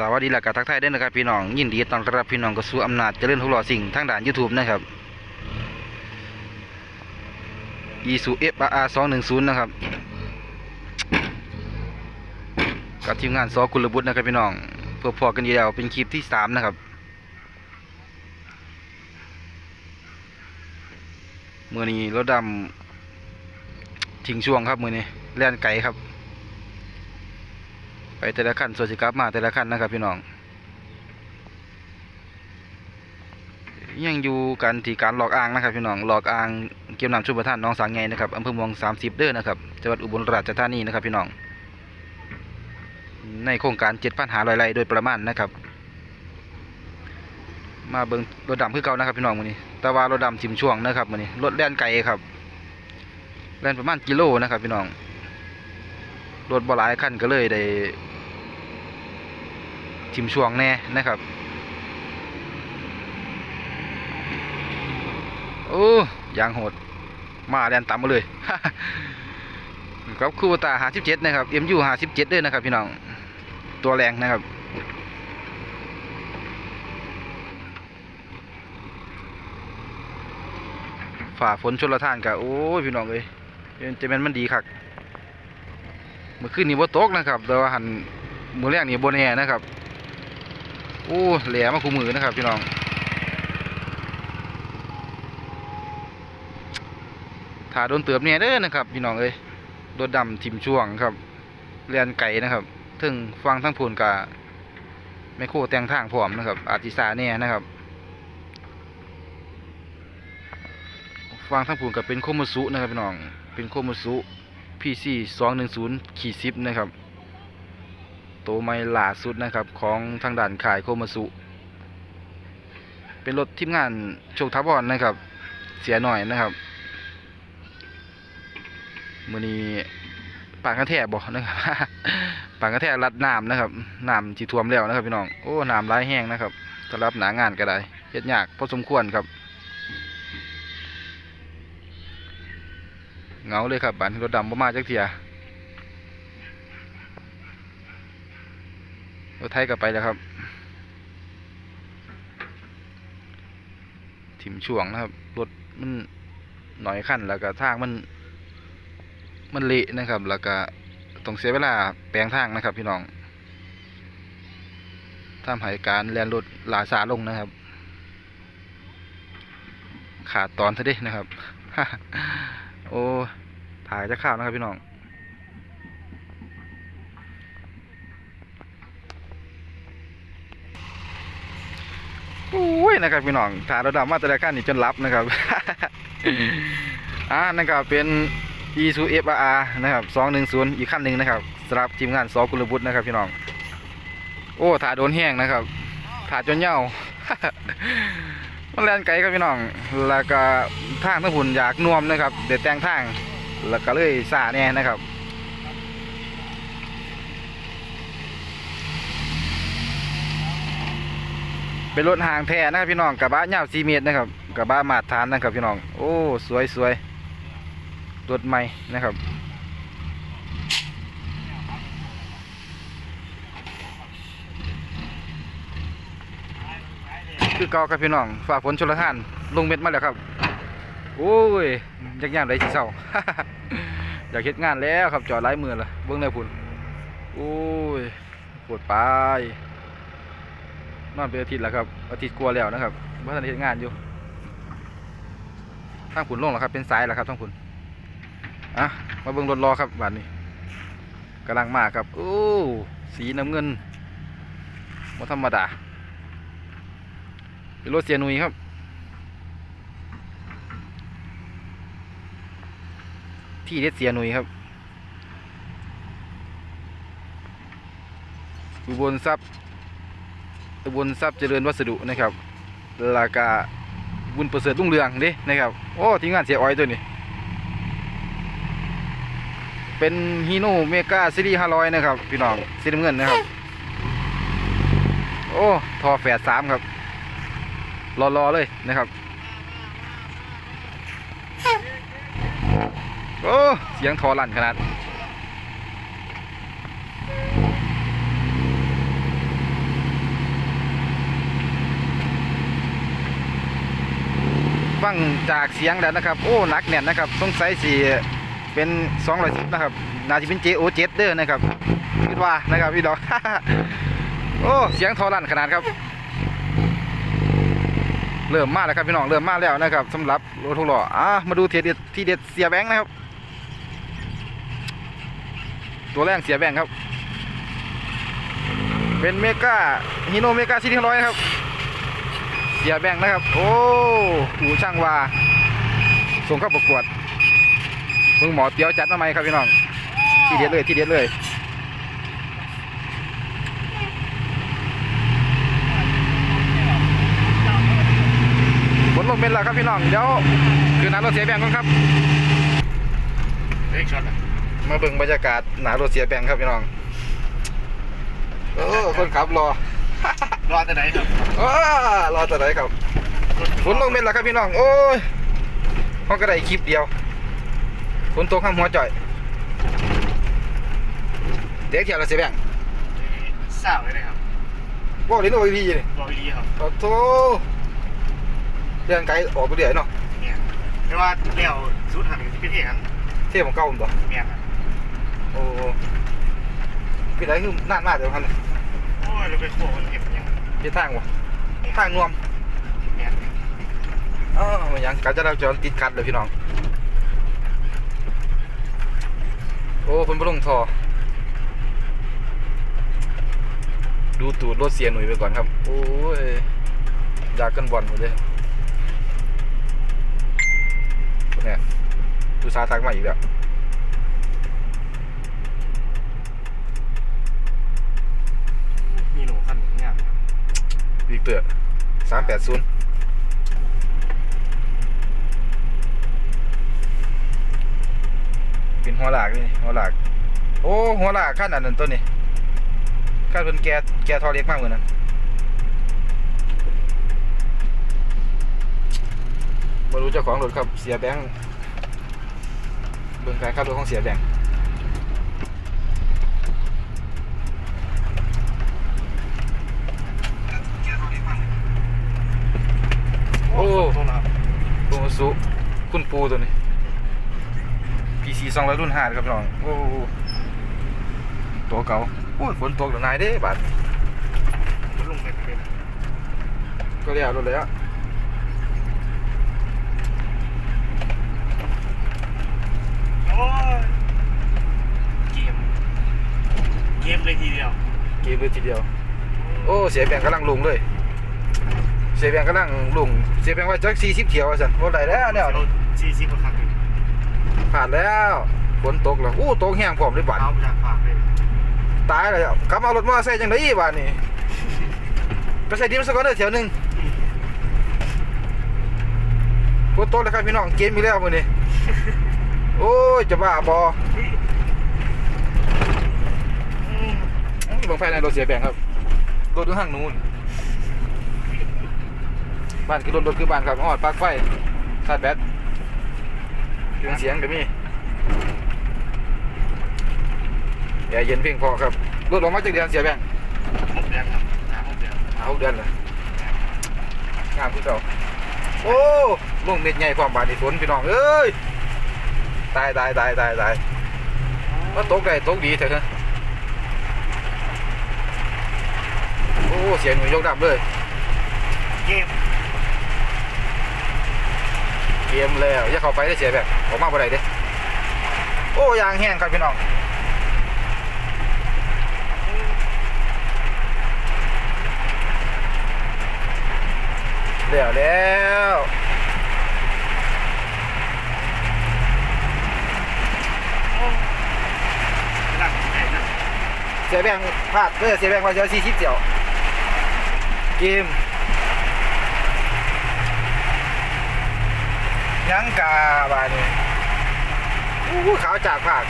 สวัสดีและกทักทายด้วยนะครับพี่น้องยินดีต้อนรับพี่น้องกระสู่อำนาจเจริญทุกหล่อสิ่งทางด่าน YouTube นะครับ e s u f r 210นะครับกับทีมงานซอกุลบุตรนะครับพี่น้องเพื่อพอกันดีแล้วเป็นคลิปที่สามนะครับเมื่อนี้รถดำทิ้งช่วงครับเมื่อนี้แล่นไก่ครับ ไปแต่ละขั้นส่วนสิกลับมาแต่ละขั้นนะครับพี่น้องยังอยู่กันที่การหลอกอ่างนะครับพี่น้องหลอกอ่างเกี่ยวน้ำชุบประทานน้องสางไงนะครับอำเภอเมือง30 เด้อนะครับจังหวัดอุบลราชธานีนะครับพี่น้อง ในโครงการ7,000หาลอยไร่โดยประมาณนะครับ มาเบิ่งรถดำคือเก่านะครับพี่น้องมื้อนี้ต่ว่ารถดำทิมช่วงนะครับมื้อนี้รถแล่นไกลครับแล่นประมาณกิโลนะครับพี่น้องรถบ่หลายคันก็เลยได้ ทิมช่วงแน่นะครับโอ้ยางโหด มาแดนต่ำมาเลยครับคูตาหาสิบเจ็ดนะครับ MU หาสิบเจ็ดด้วยนะครับพี่น้องตัวแรงนะครับฝ่าฝนชนละทานกับโอ้ยพี่น้องเอ้ยจะเป็นมันดีคักเมื่อคืนนี้บ่ตกนะครับแต่ว่าหันมือแรกนี่บนแอนะครับ โอ้แหลมมาคู่มือนะครับพี่น้องถ้าโดนเติบเนี่ยเด้อนะครับ พี่น้องเอ้ยโดนดำทิมช่วงครับเรียนไก่นะครับถึงฟังทั้งพูนกาไม่โคแต่งทางพร้อมนะครับ อาจิสาเนี่ยนะครับฟังทั้งพูนกับเป็นโคมุสุนะครับพี่น้องเป็นโคมุสุ PC 210ขีด10นะครับ ตัวใหม่ล่าสุดนะครับของทางด่านขายโคมาสุ เป็นรถทีมงานโชคทับบอลนะครับ เสียหน่อยนะครับมือนี้ปางกระแทกบอกนะครับปางกระแทกรัดน้ำนะครับน้ำที่ท่วมแล้วนะครับพี่น้องโอ้น้ำร้ายแห้งนะครับสำหรับหนางานก็ได้เฮ็ดยากพอสมควรครับเงาเลยครับบ้านรถดำประมาจักเทีย รถไทยกลับไปแล้วครับ ถิ่มช่วงนะครับ รถมันหน่อยขั้นแล้วก็ทางมัน มันเละนะครับ แล้วก็ต้องเสียเวลาแปลงทางนะครับ พี่น้องทำให้การแลนรถลาซาลงนะครับ ขาดตอนเท่าเด้นะครับ โอ้ถ่ายจะข้าวนะครับพี่น้อง โอ้ยนะครับพี่น้องถ่ายระดับมาตรการนี่จนรับนะครับ อ่านั่นก็เป็น e s u f r นะครับ210 อีกขั้นหนึ่งนะครับสำหรับทีมงานซอกุลบุตรนะครับพี่น้อง โอ้ถ่าโดนแห้งนะครับถ่าจนเหย้ามันแล่นไกลครับพี่น้อง แล้วก็ทางทั้งหุ่นอยากน่วมนะครับ เด็ดแต่งทาง แล้วก็เลยสาแน่นะครับ เป็นรถหางแท้นะครับพี่น้องกระบะยาว4เมตรนะครับกระบะมาตรฐานนะครับพี่น้อง โอ้สวยสวยรถใหม่นะครับคือเก่าครับพี่น้องฝ่าฝนชลทานลงเม็ดมาแล้วครับ โอ้ยยักย่างได้สิเศร้าอยากเฮ็ดงานแล้วครับจอดหลายมือละเบิ่งเลยพุ่นโอ้ยปวดปลาย นอนเป็นอาทิตย์แล้วครับอาทิตย์กลัวแล้วนะครับเมื่อทันได้เฮ็ดงานอยู่ทางผุนลงแล้วครับเป็นสายแล้วครับทางผุนอะมาเบิ่งรถรอครับบัดนี้กำลังมาครับโอ้สีน้ำเงินบ่ธรรมดาเป็นรถเสียหนุยครับที่เด็ดเสียหนุยครับอุบลทรัพย์ ตำบลทรัพย์เจริญวัสดุนะครับราคาบุญประเสริฐรุ่งเรืองเด้นะครับโอ้ทีมงานเสียอ้อยตัวนี้ เป็นฮีโน่เมกาซีรีส์ห้าร้อยนะครับ พี่น้องสีน้ำเงินนะครับ โอ้ทอแฝดสามครับ รอๆเลยนะครับ โอ้ เสียงทอลั่นขนาด ฟังจากเสียงแล้วนะครับ โอ้หนักแน่นนะครับสงสัยสิเป็น210นะครับน่าจะเป็น JO7 เด้อนะครับคิดว่านะครับพี่ดอกโอ้เสียงทอรันขนาดครับ เริ่มมาแล้วครับพี่น้องเริ่มมาแล้วนะครับสำหรับรถทุกหล้ออะมาดูเทีเด็ดที่เด็ดเสียแบงค์นะครับ ตัวแรกเสียแบงค์ครับ เป็นเมกาฮิโนเมกาซิตี้ร้อยครับ สียแบงค์นะครับ โอ้หูช่างวาส่งเข้าประกวดมึงหมอเตี้ยวจัดมาไหมครับพี่น้องที่เด็ดเลยที่เด็ดเลยฝนลงเป็นแล้วครับพี่น้องเดี๋ยวคือน้ารถเสียแบงค์ก่อนครับเฮ้ยช็อตอะมาเบิ่งบรรยากาศหนารถเสียแบงค์ครับพี่น้องโอ้คนขับรอ รอแต่ไหนครับอ้ารอแต่ไหนครับฝนลงเป็นแล้วครับพี่น้องโอ้ยเขาก็ได้คลิปเดียวฝนตกข้ามหัวจ่อยเด็กเที่ยวเราเสียแบงค์สาวเลยนะครับบอกเลยนะโอ้ยพี่นี่บอยดีครับโอ้โถเรื่องไกลออกไปเรื่อยเนาะเนี่ยไม่ว่าเลี้ยวสุดหันที่พิเทศครับเที่ยวของเก่าผมบ่เนี่ยครับโอ้พี่ไรคือนานมากเดี๋ยวพันเลยโอ้ยเราไปโค้งเก็บยังเฮ็ดทางวะทางนวมเนี่ยอ๋อมันยังการจราจรติดขัดเลยพี่น้อง โอ้เพิ่นบ่ลงทอดูตูดรถเสียหนุ่ยไปก่อนครับ โอ้ยอยากกันบอลหมดเลยเนี่ยดูซาทักมาอีกแล้ว มีหนูคันหนึ่งเนี่ย วิกเตอร์สามแปดศูนย์เป็นหัวหลากนี่หัวหลาก โอ้หัวหลากขั้นอันนั้นตัวนี้ขั้นเป็นแกแกทอเล็กมากเลยนั้นมารู้เจ้าของรถครับเสียแบงค์เบิ่งการขับรถของเสียแบงค์ โอ้โทษนะครับโอสุคุณปูตัวนี้ PC สองร้อยรุ่นห้าครับพี่น้อง โอ้ตัวเก่าโอ้ยฝนตกแล้วนายเด้บาดลงไปเป็นก็เรียกรถเลยอะโอ้ยเกมเกมเลยทีเดียว เกมเลยทีเดียว โอ้ เสียแบงกำลังลงเลย เสียแบงกำลังลงเสียแบงว่าจักสี่สิบเที่ยวว่าสันรถไหลแล้วเนี่ยเราซีซีประคับอยู่ผ่านแล้วฝนตกแล้วอู้ตกแห้งพร้อมเลยบาดเอาจากปากเลยตายแล้วกลับมาเอารถมอเตอร์ไซค์จังไดบาดนี่ไปใส่ดินสกอนเดอร์แถวหนึงฝนตกแล้วครับพี่น้องเกมมีแล้วมื้อนี้โอ้ยจะบ้าบออืมเบางไฟในรถเสียแบ่งครับรถอยู่ห้างนู้น บ้านคือรถรถคือบ้านครับหอดปลั๊กไฟชาร์จแบตเครื่องเสียงก็มีแอร์เย็นเพียงพอครับรถออกมาจากเดือนเสียแบ่งหกเดือนครับหาหกเดือนหาหกเดือนเลยงามคือเก่าโอ้ลงเม็ดใหญ่ความบานในฝนพี่น้องเอ้ยตายตายตายตายตายว่าตกได้ตกดีเถอะโอ้เสียงหนูยกดับเลยเกม เกมแล้วอย่าเข้าไปได้เสียแบบออกมาบ่ได้เด้โอ้ยางแห้งครับพี่น้องแล้วแล้วเสียแบงพลาดเด้อเสียแบงว่าจะสี่สิบเดียวเกม ยังกาบานี่อู้ขาวจากภาค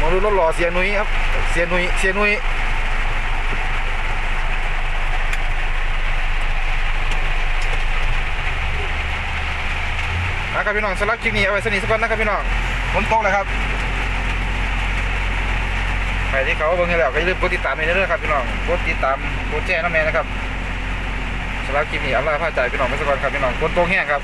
มาดูรถหล่อเสียหนุยครับ เสียหนุยเสียหนุยนะครับพี่น้องสำหรับคลิปนี้เอาไว้สนิทสักคนนะครับพี่น้องฝนตกแล้วครับใครที่เขาเบิ่งให้แล้วก็อย่าลืมกดติดตามให้ด้วยนะครับพี่น้องกดติดตามกดแจ้งน้ำแม่นะครับ สำหรับคลิปนี้อาล่ะผ้าใจายพี่น้องไปสักก่อนครับพี่น้องฝนตกแห้งครับ